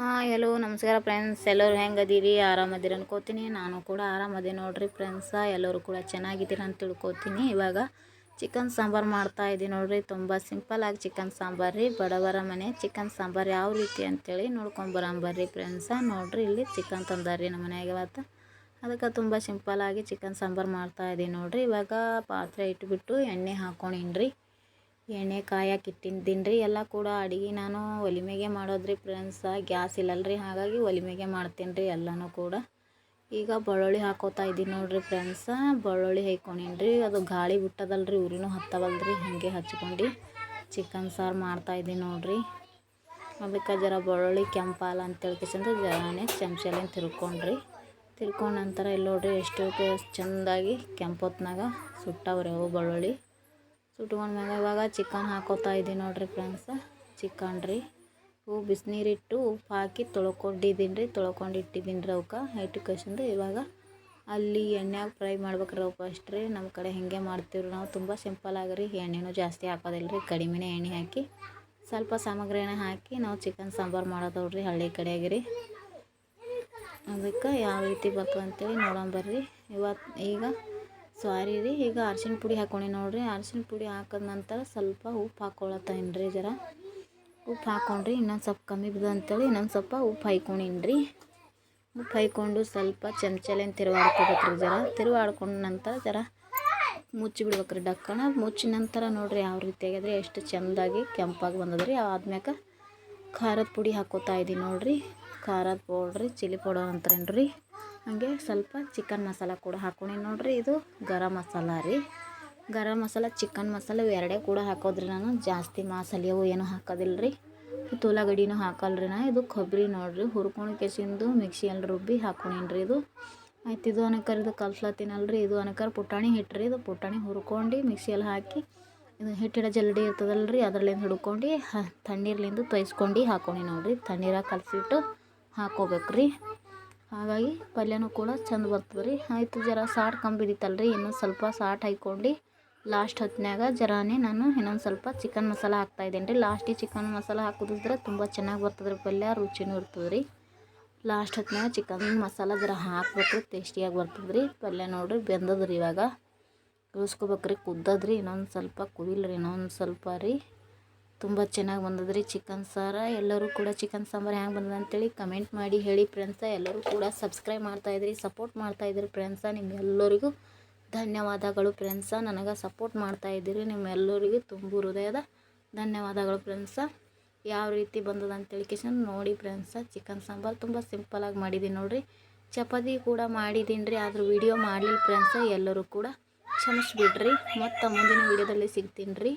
ಹಾಂ ಎಲ್ಲೋ ನಮಸ್ಕಾರ ಫ್ರೆಂಡ್ಸ್ ಎಲ್ಲರೂ ಹೆಂಗದೀರಿ? ಆರಾಮದಿರಿ ಅನ್ಕೋತೀನಿ. ನಾನು ಕೂಡ ಆರಾಮದಿ ನೋಡ್ರಿ ಫ್ರೆಂಡ್ಸ ಎಲ್ಲರೂ ಕೂಡ ಚೆನ್ನಾಗಿದ್ದೀರಿ ಅಂತ ತಿಳ್ಕೊತೀನಿ. ಇವಾಗ ಚಿಕನ್ ಸಾಂಬಾರು ಮಾಡ್ತಾ ಇದ್ದೀನಿ ನೋಡ್ರಿ. ತುಂಬ ಆಗಿ ಚಿಕನ್ ಸಾಂಬಾರು ರೀ. ಬಡವರ ಮನೆ ಚಿಕನ್ ಸಾಂಬಾರು ಯಾವ ರೀತಿ ಅಂತೇಳಿ ನೋಡ್ಕೊಂಬರಂಬರ್ರಿ ಫ್ರೆಂಡ್ಸ ನೋಡ್ರಿ, ಇಲ್ಲಿ ಚಿಕನ್ ತಂದಾರ್ರಿ ನಮ್ಮ ಮನೆಯಾಗ ಇವತ್ತು. ಅದಕ್ಕೆ ತುಂಬ ಆಗಿ ಚಿಕನ್ ಸಾಂಬಾರು ಮಾಡ್ತಾ ಇದ್ದೀನಿ ನೋಡ್ರಿ. ಇವಾಗ ಪಾತ್ರೆ ಇಟ್ಬಿಟ್ಟು ಎಣ್ಣೆ ಹಾಕ್ಕೊಂಡಿನ್ರಿ ಎಣ್ಣೆ ಕಾಯಕ್ಕೆ ಇಟ್ಟಿದ್ದೀನಿ ರೀ ಎಲ್ಲ ಕೂಡ ಅಡುಗೆ ನಾನು ಒಲೆ ಮ್ಯಾಗೆ ಮಾಡೋದು ರೀ ಫ್ರೆಂಡ್ಸ ಗ್ಯಾಸ್ ಇಲ್ಲಲ್ರಿ, ಹಾಗಾಗಿ ಒಲೆ ಮೇಗೆ ಮಾಡ್ತೀನಿ ರೀ ಎಲ್ಲನೂ ಕೂಡ. ಈಗ ಬೆಳ್ಳುಳ್ಳಿ ಹಾಕೋತಾ ಇದ್ದೀನಿ ನೋಡಿರಿ ಫ್ರೆಂಡ್ಸ ಬೆಳ್ಳುಳ್ಳಿ ಹಾಕ್ಕೊಂಡಿನಿ ರೀ ಅದು ಗಾಳಿ ಬಿಟ್ಟದಲ್ರಿ ಉರಿನೂ ಹತ್ತವಲ್ರಿ, ಹಾಗೆ ಹಚ್ಕೊಂಡು ಚಿಕನ್ ಸಾರು ಮಾಡ್ತಾಯಿದ್ದೀನಿ ನೋಡಿರಿ. ಅದಕ್ಕೆ ಜರ ಬೆಳ್ಳುಳ್ಳಿ ಕೆಂಪಾಲ ಅಂತ ಕಿಸಂದ್ರೆ ಜರಾನೇ ಚಮಚಲಿಂದ ತಿರ್ಕೊಂಡ್ರಿ. ತಿರ್ಕೊಂಡ ನಂತರ ಇಲ್ಲಿ ನೋಡ್ರಿ ಎಷ್ಟು ಚೆಂದಾಗಿ ಕೆಂಪೊತ್ನಾಗ ಸುಟ್ಟವ್ರೆ ಅವು ಬೆಳ್ಳುಳ್ಳಿ. ಸುಟ್ಕೊಂಡ್ಮ್ಯಾಗ ಇವಾಗ ಚಿಕನ್ ಹಾಕೋತಾ ಇದ್ದೀನಿ ನೋಡಿರಿ ಫ್ರೆಂಡ್ಸ್ ಚಿಕನ್ ರೀ. ಹೂ ಬಿಸಿನೀರಿಟ್ಟು ಉಪ್ಪು ಹಾಕಿ ತೊಳ್ಕೊಂಡಿದ್ದೀನಿ ರೀ ತೊಳ್ಕೊಂಡು ಇಟ್ಟಿದ್ದೀನಿ ರೀ ಅವಕ್ಕೆ ಇಟ್ಟುಕೇಶಂದು ಇವಾಗ ಅಲ್ಲಿ ಎಣ್ಣೆಯಾಗ ಫ್ರೈ ಮಾಡ್ಬೇಕ್ರಿ ಅವು ಫಸ್ಟ್ ರೀ. ನಮ್ಮ ಕಡೆ ಹಿಂಗೆ ಮಾಡ್ತೀವಿ ನಾವು? ತುಂಬ ಸಿಂಪಲ್ ರೀ. ಎಣ್ಣೆನೂ ಜಾಸ್ತಿ ಹಾಕೋದಿಲ್ಲ ರೀ. ಕಡಿಮೆನೇ ಎಣ್ಣೆ ಹಾಕಿ ಸ್ವಲ್ಪ ಸಾಮಗ್ರಿನ ಹಾಕಿ ನಾವು ಚಿಕನ್ ಸಾಂಬಾರು ಮಾಡೋದವ್ರಿ ಹಳ್ಳಿ ಕಡೆಗೆ ರೀ. ಅದಕ್ಕೆ ಯಾವ ರೀತಿ ಬರ್ತದೆ ಅಂತೇಳಿ ಬರ್ರಿ. ಇವತ್ತು ಈಗ ಸಾರಿ ರೀ, ಈಗ ಅರ್ಶಿನ ಪುಡಿ ಹಾಕ್ಕೊಂಡಿ ನೋಡಿರಿ. ಅರ್ಶಿಣ ಪುಡಿ ಹಾಕಿದ ನಂತರ ಸ್ವಲ್ಪ ಉಪ್ಪು ಹಾಕ್ಕೊಳತ್ತೇನೆ ರೀ ಜರ. ಉಪ್ಪು ಹಾಕ್ಕೊಂಡ್ರಿ ಇನ್ನೊಂದು ಸ್ವಲ್ಪ ಕಮ್ಮಿ ಬಿದ್ದು ಅಂತೇಳಿ ಇನ್ನೊಂದು ಸ್ವಲ್ಪ ಉಪ್ಪು ಹಾಯ್ಕೊಂಡಿನ್ರಿ ಉಪ್ಪು ಹಾಯ್ಕೊಂಡು ಸ್ವಲ್ಪ ಚಮಚಲೇನು ತಿರುವಾಡ್ಕೋಬೇಕ್ರಿ ಜರ. ತಿರುವಾಡ್ಕೊಂಡ ನಂತರ ಜರ ಮುಚ್ಚಿ ಬಿಡ್ಬೇಕು ರೀ ಡಕ್ಕಣ ಮುಚ್ಚಿದ ನಂತರ ನೋಡಿರಿ ಯಾವ ರೀತಿ ಆಗ್ಯದ್ರಿ ಎಷ್ಟು ಚೆಂದಾಗಿ ಕೆಂಪಾಗಿ ಬಂದದ್ರಿ. ಆದ್ಮ್ಯಾಕ ಖಾರದ ಪುಡಿ ಹಾಕೋತಾ ಇದ್ದೀನಿ ನೋಡಿರಿ. ಖಾರದ ಪೌಡ್ರಿ, ಚಿಲ್ಲಿ ಪೌಡರ್ ಅಂತಾರೇನು ರೀ ಹಾಗೆ ಸ್ವಲ್ಪ ಚಿಕನ್ ಮಸಾಲ ಕೂಡ ಹಾಕ್ಕೊಂಡು ನೋಡಿರಿ ಇದು ಗರಂ ಮಸಾಲ ರೀ. ಗರಂ ಮಸಾಲ, ಚಿಕನ್ ಮಸಾಲ ಎರಡೇ ಕೂಡ ಹಾಕೋದ್ರಿ ನಾನು. ಜಾಸ್ತಿ ಮಸಾಲೆ ಅವು ಏನು ಹಾಕೋದಿಲ್ಲ ರೀ ಉಳ್ಳಾಗಡ್ಡಿನೂ ಹಾಕಲ್ರಿ ನಾ. ಇದು ಕೊಬ್ಬರಿ ನೋಡಿರಿ. ಹುರ್ಕೊಂಡು ಕೆಸಿಂದು ಮಿಕ್ಸಿಯಲ್ಲಿ ರುಬ್ಬಿ ಹಾಕೊಂಡೀನಿ ರೀ ಇದು. ಆಯ್ತು, ಇದು ಅನಕರ್ ಇದು ಕಲ್ಸ್ಲತ್ತೀನಲ್ರಿ. ಇದು ಅನಕರ್ ಪುಟಾಣಿ ಹಿಟ್ಟು ರೀ ಇದು ಪುಟಾಣಿ ಹುರ್ಕೊಂಡು ಮಿಕ್ಸಿಯಲ್ಲಿ ಹಾಕಿ ಇದು ಹಿಟ್ಟಿಡ ಜಲ್ಡಿ ಇರ್ತದಲ್ರಿ. ಅದರಲ್ಲಿಂದ ಹಿಡ್ಕೊಂಡು ತಣ್ಣೀರ್ಲಿಂದ ತೊಯ್ಸ್ಕೊಂಡು ಹಾಕೊಂಡಿ ನೋಡಿರಿ. ತಣ್ಣೀರಾಗ ಕಲಸಿಟ್ಟು ಹಾಕೋಬೇಕು ರೀ ಹಾಗಾಗಿ ಪಲ್ಯನೂ ಕೂಡ ಚಂದ ಬರ್ತದೆ ರೀ. ಆಯಿತು ಜರ ಸಾಟ್ ಕಂಬಿದಿತ್ತಲ್ರಿ ಇನ್ನೊಂದು ಸ್ವಲ್ಪ ಸಾಟ್ ಹಾಕ್ಕೊಂಡು ಲಾಸ್ಟ್ ಹೊತ್ತಿನಾಗ ಜರಾನೇ ನಾನು ಇನ್ನೊಂದು ಸ್ವಲ್ಪ ಚಿಕನ್ ಮಸಾಲ ಹಾಕ್ತಾಯಿದ್ದೀನಿ ರೀ. ಲಾಸ್ಟಿಗೆ ಚಿಕನ್ ಮಸಾಲ ಹಾಕೋದಿದ್ರೆ ತುಂಬ ಚೆನ್ನಾಗಿ ಬರ್ತದೆ ರೀ ಪಲ್ಯ, ರುಚಿನೂ ಇರ್ತದೆ ರೀ. ಲಾಸ್ಟ್ ಹೊತ್ತಿನಾಗ ಚಿಕನ್ ಮಸಾಲ ಜರ ಹಾಕ್ಬೇಕು ಟೇಸ್ಟಿಯಾಗಿ ಬರ್ತದೆ ರೀ. ಪಲ್ಯ ನೋಡಿರಿ ಬೆಂದದ್ರಿ ಇವಾಗ. ಕೂಸ್ಕೋಬೇಕ್ರಿ ಕುದ್ದದ್ರಿ, ಇನ್ನೊಂದು ಸ್ವಲ್ಪ ಕುದಿಲ್ರಿ, ಇನ್ನೊಂದು ಸ್ವಲ್ಪ ರೀ. ತುಂಬ ಚೆನ್ನಾಗಿ ಬಂದದ್ರಿ ಚಿಕನ್ ಸಾರ. ಎಲ್ಲರೂ ಕೂಡ ಚಿಕನ್ ಸಾಂಬಾರು ಹ್ಯಾಂಗೆ ಬಂದದ ಅಂತೇಳಿ ಕಮೆಂಟ್ ಮಾಡಿ ಹೇಳಿ ಫ್ರೆಂಡ್ಸ. ಎಲ್ಲರೂ ಕೂಡ ಸಬ್ಸ್ಕ್ರೈಬ್ ಮಾಡ್ತಾಯಿದ್ರಿ ಸಪೋರ್ಟ್ ಮಾಡ್ತಾಯಿದ್ರಿ ಫ್ರೆಂಡ್ಸ. ನಿಮ್ಮೆಲ್ಲರಿಗೂ ಧನ್ಯವಾದಗಳು ಫ್ರೆಂಡ್ಸ. ನನಗೆ ಸಪೋರ್ಟ್ ಮಾಡ್ತಾಯಿದ್ದೀರಿ ನಿಮ್ಮೆಲ್ಲರಿಗೂ ತುಂಬ ಹೃದಯದ ಧನ್ಯವಾದಗಳು ಫ್ರೆಂಡ್ಸ. ಯಾವ ರೀತಿ ಬಂದದ ಅಂತೇಳಿ ಕಿಶನ್ ನೋಡಿ ಫ್ರೆಂಡ್ಸ. ಚಿಕನ್ ಸಾಂಬಾರು ತುಂಬ ಸಿಂಪಲಾಗಿ ಮಾಡಿದ್ದೀನಿ ನೋಡಿರಿ. ಚಪಾತಿ ಕೂಡ ಮಾಡಿದ್ದೀನಿ ರೀ, ಆದರೂ ವಿಡಿಯೋ ಮಾಡಲಿಲ್ಲ ಫ್ರೆಂಡ್ಸ. ಎಲ್ಲರೂ ಕೂಡ ಕ್ಷಮಿಸ್ಬಿಡ್ರಿ. ಮತ್ತು ಮುಂದಿನ ವಿಡಿಯೋದಲ್ಲಿ ಸಿಗ್ತೀನಿ ರೀ.